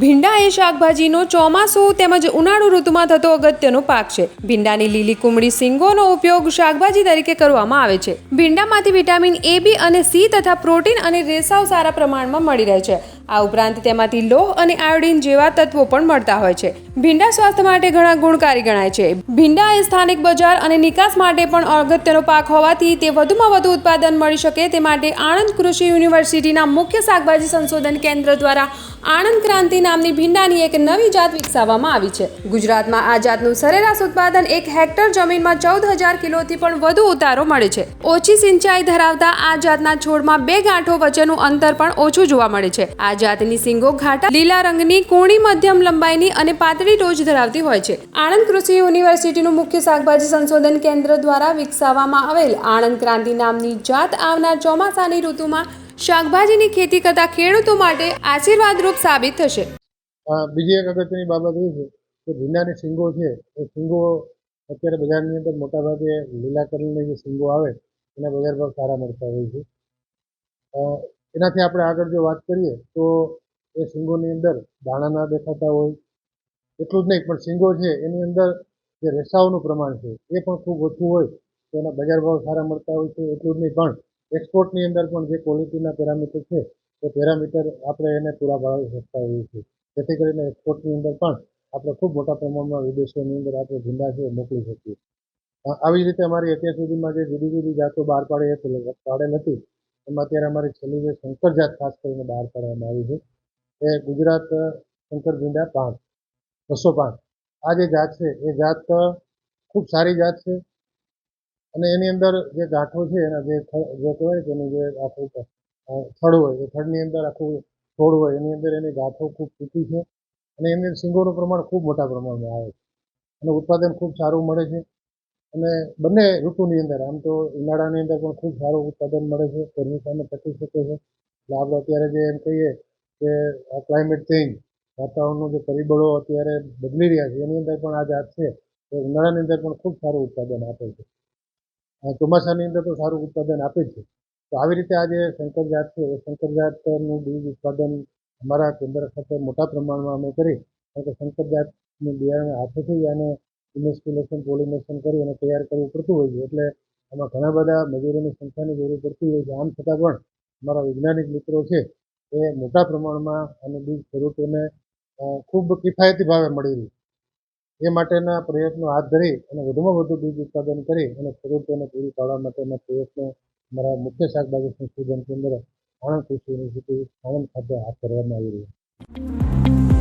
ભીંડા એ શાકભાજીનો ચોમાસું તેમજ ઉનાળુ ઋતુમાં થતો અગત્યનો પાક છે. ભીંડાની લીલી કુમળી સિંગોનો ઉપયોગ શાકભાજી તરીકે કરવામાં આવે છે. ભીંડામાંથી વિટામિન એ, બી અને સી તથા પ્રોટીન અને રેસાઓ સારા પ્રમાણમાં મળી રહે છે. આ ઉપરાંત તેમાંથી લોહ અને આયોડીન જેવા તત્વો પણ મળતા હોય છે. ભીંડા સ્વાસ્થ્ય માટે ઘણા ગુણકારી ગણાય છે. ભીંડા એ સ્થાનિક બજાર અને નિકાસ માટે પણ અગત્યનો પાક હોવાથી તે વધુમાં વધુ ઉત્પાદન મળી શકે તે માટે આણંદ કૃષિ યુનિવર્સિટીના મુખ્ય શાકભાજી સંશોધન કેન્દ્ર દ્વારા આણંદ ક્રાંતિ નામની ભીંડાની એક નવી જાત વિકસાવવામાં આવી છે. ગુજરાતમાં આ જાતનું સરેરાશ ઉત્પાદન એક હેક્ટર જમીનમાં ચૌદ હજાર કિલોથી પણ વધુ ઉતારો મળે છે. ઓછી સિંચાઈ ધરાવતા આ જાતના છોડમાં બે ગાંઠો વચ્ચેનું અંતર પણ ઓછું જોવા મળે છે. આ જાતની સિંગો ઘાટા લીલા રંગની, કૂણી મધ્યમ લંબાઈની અને પાતળી ટોચ ધરાવતી હોય છે. આણંદ કૃષિ યુનિવર્સિટીનું મુખ્ય શાકભાજી સંશોધન કેન્દ્ર દ્વારા વિકસાવવામાં આવેલ આણંદ ક્રાંતિ નામની જાત આવનાર ચોમાસાની ઋતુમાં શાકભાજીની ખેતી કરતા ખેડૂતો માટે આશીર્વાદરૂપ સાબિત થશે. બીજી એક અગત્યની બાબત એ છે કે ભીંડાની શીંગો છે, એ શીંગો અત્યારે બજારની અંદર મોટાભાગે લીલા કલરની જે શીંગો આવે, એના બજાર ભાવ સારા મળતા હોય છે. એનાથી આપણે આગળ જો વાત કરીએ તો એ શીંગોની અંદર દાણા ના દેખાતા હોય એટલું જ નહીં, પણ સિંગો છે, એની અંદર જે રેસાઓનું પ્રમાણ છે, એ પણ ખૂબ ઓછું હોય, તો એના બજાર ભાવ સારા મળતા હોય છે, એટલું જ નહીં, પણ એક્સપોર્ટની અંદર પણ જે ક્વોલિટીના પેરામીટર છે, એ પેરામીટર આપણે એને પૂરા પાડી શકતા હોઈએ છીએ. જેથી કરીને એક્સપોર્ટની અંદર પણ આપણે ખૂબ મોટા પ્રમાણમાં વિદેશોની અંદર આપણે ઝીંડા છે મોકલી શકીએ. આવી રીતે અમારી અત્યાર સુધીમાં જે જુદી જુદી જાતો બહાર પાડી પાડેલ હતી એમાં અત્યારે અમારી છેલ્લી જે શંકર જાત ખાસ કરીને બહાર પાડવામાં આવી છે, એ ગુજરાત શંકર ઝીંડા પાંચ. બસો પાંચ. આ જે જાત છે, એ જાત ખૂબ સારી જાત છે. અને એની અંદર જે ગાંઠો છે, એના જે જે કહેવાય કે જે આખું થળ હોય, એ થડની અંદર આખું છોડ હોય, એની અંદર એની ગાંઠો ખૂબ ટૂંકી છે અને એની સિંગોનું પ્રમાણ ખૂબ મોટા પ્રમાણમાં આવે છે. અને ઉત્પાદન ખૂબ સારું મળે છે. અને બંને ઋતુની અંદર, આમ તો ઉનાળાની અંદર પણ ખૂબ સારું ઉત્પાદન મળે છે, ગરમી સામે ટકી શકે છે. એટલે આપણે અત્યારે જે એમ કહીએ કે ક્લાઇમેટ ચેન્જ વાતાવરણનું જે પરિબળો અત્યારે બદલી રહ્યા છે, એની અંદર પણ આ જાત છે. એ ઉનાળાની અંદર પણ ખૂબ સારું ઉત્પાદન આપે છે. ચોમાસાની અંદર તો સારું ઉત્પાદન આપે છે. તો આવી રીતે આ જે શંકર જાત છે, એ શંકર જાતનું બીજ ઉત્પાદન અમારા કેન્દ્ર ખાતે મોટા પ્રમાણમાં અમે કરી. કારણ કે શંકર જાતનું બિયારણ હાથેથી અને ઇન્વેસ્ટિલેશન પોલિનેશન કરી અને તૈયાર કરવું પડતું હોય છે. એટલે એમાં ઘણા બધા મજૂરોની સંખ્યાની જરૂર પડતી હોય છે. આમ છતાં પણ અમારા વૈજ્ઞાનિક મિત્રો છે, એ મોટા પ્રમાણમાં અને બીજ ખેડૂતોને ખૂબ કિફાયતી ભાવે મળી રહી એ માટેના પ્રયત્નો હાથ ધરી અને વધુમાં વધુ બીજ ઉત્પાદન કરી અને ખેડૂતોને પૂરી પાડવા માટેના પ્રયત્નો અમારા મુખ્ય શાકભાજી સંશોધન કેન્દ્ર આણંદ કૃષિ યુનિવર્સિટી આણંદ ખાતે હાથ ધરવામાં આવી રહ્યા.